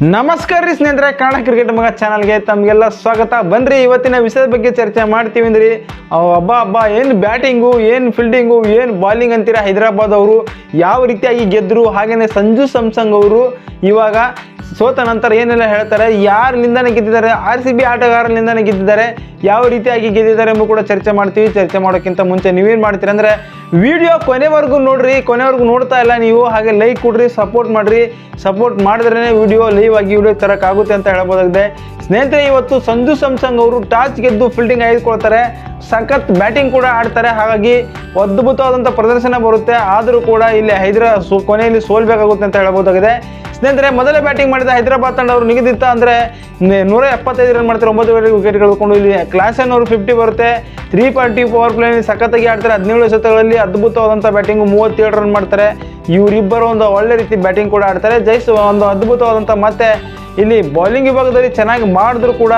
ನಮಸ್ಕಾರ ರೀ ಸ್ನೇಹಿತರೆ ಕನ್ನಡ ಕ್ರಿಕೆಟ್ ಮಗ ಚಾನಲ್ಗೆ ತಮಗೆಲ್ಲ ಸ್ವಾಗತ. ಬಂದ್ರಿ ಇವತ್ತಿನ ವಿಷಯದ ಬಗ್ಗೆ ಚರ್ಚೆ ಮಾಡ್ತೀವಿ ಅಂದ್ರಿ. ಹಬ್ಬ ಹಬ್ಬ, ಏನು ಬ್ಯಾಟಿಂಗು, ಏನು ಫೀಲ್ಡಿಂಗು, ಏನು ಬಾಲಿಂಗ್ ಅಂತೀರಾ ಹೈದರಾಬಾದ್ ಅವರು, ಯಾವ ರೀತಿಯಾಗಿ ಗೆದ್ದರು ಹಾಗೆಯೇ ಸಂಜು ಸ್ಯಾಮ್ಸಂಗ್ ಅವರು ಇವಾಗ ಸೋತ ನಂತರ ಏನೆಲ್ಲ ಹೇಳ್ತಾರೆ? ಯಾರಿಂದನೇ ಗೆದ್ದಿದ್ದಾರೆ? ಆರ್ ಸಿ ಬಿ ಆಟಗಾರರಿಂದನೇ ಗೆದ್ದಿದ್ದಾರೆ. ಯಾವ ರೀತಿಯಾಗಿ ಗೆದ್ದಿದ್ದಾರೆ ಎಂಬ ಕೂಡ ಚರ್ಚೆ ಮಾಡ್ತೀವಿ. ಚರ್ಚೆ ಮಾಡೋಕ್ಕಿಂತ ಮುಂಚೆ ನೀವೇನು ಮಾಡ್ತೀರಿ ಅಂದರೆ ವಿಡಿಯೋ ಕೊನೆವರೆಗೂ ನೋಡ್ರಿ. ಕೊನೆವರೆಗೂ ನೋಡ್ತಾ ಇಲ್ಲ ನೀವು. ಹಾಗೆ ಲೈಕ್ ಕೊಡ್ರಿ ಸಪೋರ್ಟ್ ಮಾಡಿರಿ. ಸಪೋರ್ಟ್ ಮಾಡಿದ್ರೇ ವಿಡಿಯೋ ಲೈವ್ ಆಗಿ ವಿಡಿಯೋ ತರೋಕ್ಕಾಗುತ್ತೆ ಅಂತ ಹೇಳ್ಬೋದಾಗಿದೆ. ಸ್ನೇಹಿತರೆ, ಇವತ್ತು ಸಂಜು ಸ್ಯಾಮ್ಸಂಗ್ ಅವರು ಟಾಸ್ ಗೆದ್ದು ಫೀಲ್ಡಿಂಗ್ ಆಯ್ದುಕೊಳ್ತಾರೆ ಸಖತ್ ಬ್ಯಾಟಿಂಗ್ ಕೂಡ ಆಡ್ತಾರೆ. ಹಾಗಾಗಿ ಅದ್ಭುತವಾದಂಥ ಪ್ರದರ್ಶನ ಬರುತ್ತೆ. ಆದರೂ ಕೂಡ ಇಲ್ಲಿ ಹೈದರಾ ಕೊನೆಯಲ್ಲಿ ಸೋಲ್ಬೇಕಾಗುತ್ತೆ ಅಂತ ಹೇಳ್ಬೋದಾಗಿದೆ. ಸ್ನೇಹಿತರೆ, ಮೊದಲೇ ಬ್ಯಾಟಿಂಗ್ ಮಾಡಿದ ಹೈದರಾಬಾದ್ ತಂಡ ಅವರು ನಿಗದಿತ ಅಂದರೆ ನೂರ ಎಪ್ಪತ್ತೈದು ರನ್ ಮಾಡ್ತಾರೆ. ಒಂಬತ್ತು ವಿಕೆಟ್ ಕಳ್ಕೊಂಡು ಇಲ್ಲಿ ಕ್ಲಾಸನ್ ಅವರು ಫಿಫ್ಟಿ ಬರುತ್ತೆ. ತ್ರೀ ಪಾರ್ಟಿ ಪವರ್ ಪ್ಲೇನಲ್ಲಿ ಸಖತ್ತಾಗಿ ಆಡ್ತಾರೆ. ಹದಿನೇಳು ಎಸೆತಗಳಲ್ಲಿ ಅದ್ಭುತವಾದಂಥ ಬ್ಯಾಟಿಂಗ್ ಮೂವತ್ತೇಳು ರನ್ ಮಾಡ್ತಾರೆ. ಇವರಿಬ್ಬರು ಒಂದು ಒಳ್ಳೆ ರೀತಿ ಬ್ಯಾಟಿಂಗ್ ಕೂಡ ಆಡ್ತಾರೆ. ಜೈಸ್ ಒಂದು ಅದ್ಭುತವಾದಂಥ ಮತ್ತೆ ಇಲ್ಲಿ ಬೌಲಿಂಗ್ ವಿಭಾಗದಲ್ಲಿ ಚೆನ್ನಾಗಿ ಮಾಡಿದ್ರು ಕೂಡ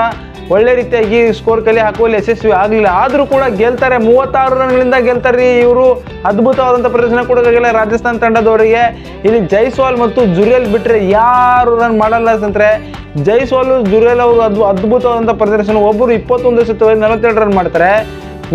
ಒಳ್ಳೆ ರೀತಿಯಾಗಿ ಸ್ಕೋರ್ ಕಲಿ ಹಾಕುವಲ್ಲಿ ಯಶಸ್ವಿ ಆಗಲಿಲ್ಲ. ಆದರೂ ಕೂಡ ಗೆಲ್ತಾರೆ. ಮೂವತ್ತಾರು ರನ್ಗಳಿಂದ ಗೆಲ್ತಾರೆ ಇವರು. ಅದ್ಭುತವಾದಂಥ ಪ್ರದರ್ಶನ ಕೊಡೋಕ್ಕಾಗಿಲ್ಲ ರಾಜಸ್ಥಾನ್ ತಂಡದವರಿಗೆ. ಇಲ್ಲಿ ಜೈಸ್ವಾಲ್ ಮತ್ತು ಜುರಿಯಲ್ ಬಿಟ್ಟರೆ ಯಾರು ರನ್ ಮಾಡಲ್ಲ ಅಂತಂದರೆ ಜೈಸ್ವಾಲು, ಜುರಿಯಲ್ ಅವರು ಅದ್ಭು ಅದ್ಭುತವಾದಂಥ ಪ್ರದರ್ಶನ. ಒಬ್ಬರು ಇಪ್ಪತ್ತೊಂದು ಶತಕದಲ್ಲಿ ನಲವತ್ತೆರಡು ರನ್ ಮಾಡ್ತಾರೆ.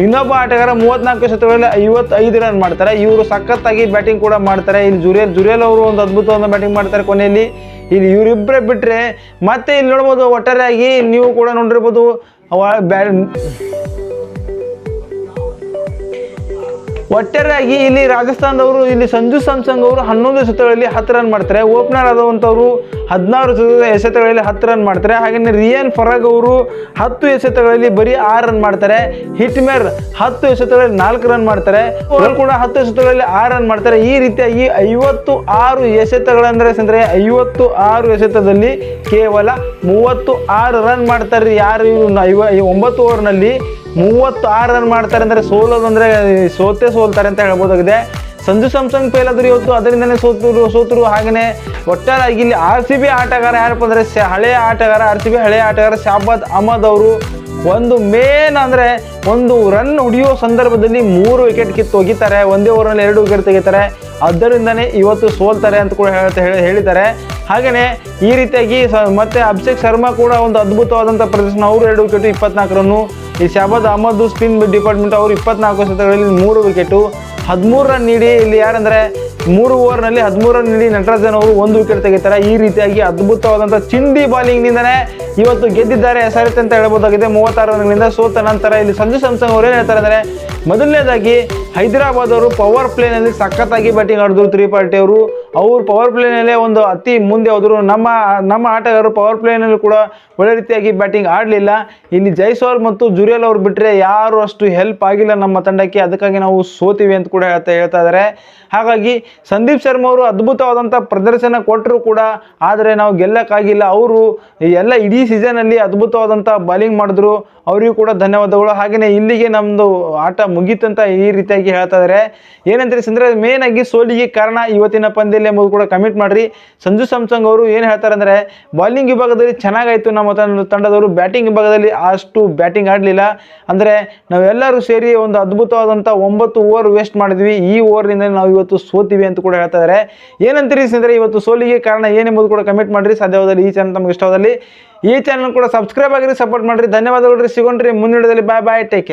ಇನ್ನೊಬ್ಬ ಆಟಗಾರ ಮೂವತ್ನಾಲ್ಕು ಶತಕಗಳಲ್ಲಿ ಐವತ್ತೈದು ರನ್ ಮಾಡ್ತಾರೆ. ಇವರು ಸಖತ್ತಾಗಿ ಬ್ಯಾಟಿಂಗ್ ಕೂಡ ಮಾಡ್ತಾರೆ. ಇಲ್ಲಿ ಜುರಿಯಲ್ ಜುರಿಯಲ್ ಅವರು ಒಂದು ಅದ್ಭುತವಾದ ಬ್ಯಾಟಿಂಗ್ ಮಾಡ್ತಾರೆ ಕೊನೆಯಲ್ಲಿ. ಇಲ್ಲಿ ಇವರಿಬ್ಬರೇ ಬಿಟ್ಟರೆ ಮತ್ತೆ ಇಲ್ಲಿ ನೋಡ್ಬೋದು ಒಟ್ಟಾರೆಯಾಗಿ ನೀವು ಕೂಡ ನೋಡಿರ್ಬೋದು. ಅವ- ಬ್ಯಾ ಒಟ್ಟಾರೆಯಾಗಿ ಇಲ್ಲಿ ರಾಜಸ್ಥಾನದವರು, ಇಲ್ಲಿ ಸಂಜು ಸ್ಯಾಮ್ಸಂಗ್ ಅವರು ಹನ್ನೊಂದು ಎಸೆತಗಳಲ್ಲಿ ಹತ್ತು ರನ್ ಮಾಡ್ತಾರೆ. ಓಪನರ್ ಆದವಂಥವ್ರು ಹದಿನಾರು ಎಸೆತ- ಎಸೆತಗಳಲ್ಲಿ ಹತ್ತು ರನ್ ಮಾಡ್ತಾರೆ. ಹಾಗೆಯೇ ರಿಯನ್ ಫರಾಗ್ ಅವರು ಹತ್ತು ಎಸೆತಗಳಲ್ಲಿ ಬರೀ ಆರು ರನ್ ಮಾಡ್ತಾರೆ. ಹಿಟ್ಮೇರ್ ಹತ್ತು ಎಸೆತಗಳಲ್ಲಿ ನಾಲ್ಕು ರನ್ ಮಾಡ್ತಾರೆ. ಅವರು ಕೂಡ ಹತ್ತು ಎಸೆತಗಳಲ್ಲಿ ಆರು ರನ್ ಮಾಡ್ತಾರೆ. ಈ ರೀತಿಯಾಗಿ ಐವತ್ತು ಆರು ಎಸೆತಗಳಂದರೆ ಸಂದರೆ ಐವತ್ತು ಆರು ಎಸೆತದಲ್ಲಿ ಕೇವಲ ಮೂವತ್ತು ಆರು ರನ್ ಮಾಡ್ತಾರೆ. ಯಾರು ಇವರು? ಒಂಬತ್ತು ಓವರ್ನಲ್ಲಿ ಮೂವತ್ತು ಆರು ರನ್ ಮಾಡ್ತಾರೆ ಅಂದರೆ ಸೋಲೋದಂದ್ರೆ ಸೋತೆ ಸೋಲ್ತಾರೆ ಅಂತ ಹೇಳ್ಬೋದಾಗಿದೆ. ಸಂಜು ಸ್ಯಾಮ್ಸಂಗ್ ಫೇಲ್ ಆದ್ರು ಇವತ್ತು ಅದರಿಂದನೇ ಸೋತರು ಸೋತರು ಹಾಗೆಯೇ ಒಟ್ಟಾರಾಗಿ ಇಲ್ಲಿ ಆರ್ ಸಿ ಬಿ ಆಟಗಾರ ಯಾರಪ್ಪ ಅಂದರೆ ಹಳೆಯ ಆಟಗಾರ, ಆರ್ ಸಿ ಬಿ ಹಳೆಯ ಆಟಗಾರ ಶಾಬಾದ್ ಅಹಮದ್ ಅವರು ಒಂದು ಮೇನ್ ಅಂದರೆ ಒಂದು ರನ್ ಹೊಡೆಯುವ ಸಂದರ್ಭದಲ್ಲಿ ಮೂರು ವಿಕೆಟ್ ಕಿತ್ತು ಒಗಿತಾರೆ, ಒಂದೇ ಓವರ್ನಲ್ಲಿ ಎರಡು ವಿಕೆಟ್ ತೆಗಿತಾರೆ. ಅದರಿಂದನೇ ಇವತ್ತು ಸೋಲ್ತಾರೆ ಅಂತ ಕೂಡ ಹೇಳ್ತಾ ಹೇಳಿ, ಹೇಳಿದ್ದಾರೆ. ಹಾಗೆಯೇ ಈ ರೀತಿಯಾಗಿ ಸ ಮತ್ತೆ ಅಭಿಷೇಕ್ ಶರ್ಮಾ ಕೂಡ ಒಂದು ಅದ್ಭುತವಾದಂಥ ಪ್ರದರ್ಶನ, ಅವರು ಎರಡು ವಿಕೆಟ್ ಇಪ್ಪತ್ನಾಲ್ಕು ರನ್ನು ಈ ಶಹಬಾದ್ ಅಹಮದ್ ಸ್ಪಿನ್ ಡಿಪಾರ್ಟ್ಮೆಂಟ್ ಅವರು ಇಪ್ಪತ್ನಾಲ್ಕು ಶತಕಗಳಲ್ಲಿ ಮೂರು ವಿಕೆಟು ಹದಿಮೂರು ರನ್ ನೀಡಿ ಇಲ್ಲಿ ಯಾರಂದರೆ ಮೂರು ಓವರ್ನಲ್ಲಿ ಹದಿಮೂರು ರನ್ ನೀಡಿ ನಟರಾಜನ್ ಅವರು ಒಂದು ವಿಕೆಟ್ ತೆಗಿತಾರೆ. ಈ ರೀತಿಯಾಗಿ ಅದ್ಭುತವಾದಂಥ ಚಿಂದಿ ಬಾಲಿಂಗ್ನಿಂದನೇ ಇವತ್ತು ಗೆದ್ದಿದ್ದಾರೆ. ಹೆಸರಿತೆ ಅಂತ ಹೇಳ್ಬೋದಾಗಿದೆ. ಮೂವತ್ತಾರು ರನ್ಗಳಿಂದ ಸೋತ ನಂತರ ಇಲ್ಲಿ ಸಂಜು ಸಂಸಂಗ್ ಅವರು ಏನು ಹೇಳ್ತಾರೆ ಅಂದರೆ, ಮೊದಲನೇದಾಗಿ ಹೈದರಾಬಾದ್ ಅವರು ಪವರ್ ಪ್ಲೇನಲ್ಲಿ ಸಖತ್ತಾಗಿ ಬ್ಯಾಟಿಂಗ್ ಆಡಿದ್ರು ತ್ರೀ ಪಾರ್ಟಿ ಅವರು. ಅವರು ಪವರ್ ಪ್ಲೇನಲ್ಲೇ ಒಂದು ಅತಿ ಮುಂದೆ ಹೋದರು. ನಮ್ಮ ನಮ್ಮ ಆಟಗಾರರು ಪವರ್ ಪ್ಲೇನಲ್ಲಿ ಕೂಡ ಒಳ್ಳೆ ರೀತಿಯಾಗಿ ಬ್ಯಾಟಿಂಗ್ ಆಡಲಿಲ್ಲ. ಇಲ್ಲಿ ಜೈಸ್ವಾಲ್ ಮತ್ತು ಜುರಿಯಲ್ ಅವ್ರು ಬಿಟ್ಟರೆ ಯಾರು ಅಷ್ಟು ಹೆಲ್ಪ್ ಆಗಿಲ್ಲ ನಮ್ಮ ತಂಡಕ್ಕೆ. ಅದಕ್ಕಾಗಿ ನಾವು ಸೋತೀವಿ ಅಂತ ಕೂಡ ಹೇಳ್ತಾ ಹೇಳ್ತಾ ಇದ್ದಾರೆ ಹಾಗಾಗಿ ಸಂದೀಪ್ ಶರ್ಮಾ ಅವರು ಅದ್ಭುತವಾದಂಥ ಪ್ರದರ್ಶನ ಕೊಟ್ಟರು ಕೂಡ ಆದರೆ ನಾವು ಗೆಲ್ಲಕ್ಕಾಗಿಲ್ಲ. ಅವರು ಎಲ್ಲ ಇಡೀ ಸೀಸನಲ್ಲಿ ಅದ್ಭುತವಾದಂಥ ಬಾಲಿಂಗ್ ಮಾಡಿದ್ರು. ಅವರಿಗೂ ಕೂಡ ಧನ್ಯವಾದಗಳು. ಹಾಗೆಯೇ ಇಲ್ಲಿಗೆ ನಮ್ಮದು ಆಟ ಮುಗೀತಂತ ಈ ರೀತಿಯಾಗಿ ಹೇಳ್ತಾ ಇದ್ದಾರೆ ಏನಂತಾರೆ ಅಂದರೆ ಮೇನ್ ಆಗಿ ಸೋಲಿಗೆ ಕಾರಣ ಇವತ್ತಿನ ಪಂದ್ಯದಲ್ಲಿ ಎಂಬುದು ಕೂಡ ಕಮಿಟ್ ಮಾಡ್ರಿ. ಸಂಜು ಸ್ಯಾಮ್ಸಂಗ್ ಅವರು ಏನು ಹೇಳ್ತಾರೆ ಅಂದರೆ ಬಾಲಿಂಗ್ ವಿಭಾಗದಲ್ಲಿ ಚೆನ್ನಾಗಾಯಿತು ನಮ್ಮ ತಂಡ ತಂಡದವರು. ಬ್ಯಾಟಿಂಗ್ ವಿಭಾಗದಲ್ಲಿ ಅಷ್ಟು ಬ್ಯಾಟಿಂಗ್ ಆಡಲಿಲ್ಲ. ಅಂದರೆ ನಾವೆಲ್ಲರೂ ಸೇರಿ ಒಂದು ಅದ್ಭುತವಾದಂಥ ಒಂಬತ್ತು ಓವರ್ ವೇಸ್ಟ್ ಮಾಡಿದ್ವಿ. ಈ ಓವರ್ನಿಂದ ನಾವು ಇವತ್ತು ಸೋತೀವಿ ಅಂತ ಕೂಡ ಹೇಳ್ತಾ ಇದ್ದಾರೆ ಏನಂತೀರಿ ಸ್ನೇಹಿತರೆ ಇವತ್ತು ಸೋಲಿಗೆ ಕಾರಣ ಏನೆಂಬುದು ಕೂಡ ಕಮಿಟ್ ಮಾಡಿರಿ. ಸಾಧ್ಯವಾದಲ್ಲಿ ಈ ಚಾನಲ್ ತಮಗೆ ಇಷ್ಟವಾದಲ್ಲಿ. ಈ ಚಾನಲ್ ಕೂಡ ಸಬ್ಸ್ಕ್ರೈಬ್ ಆಗಿರಿ ಸಪೋರ್ಟ್ ಮಾಡಿರಿ. ಧನ್ಯವಾದಗಳು ಸಿಗೋಣ್ರಿ. ವಿಡಿಯೋದಲ್ಲಿ ಬಾಯ್ ಬಾಯ್ ಟೇಕ್ ಕೇರ್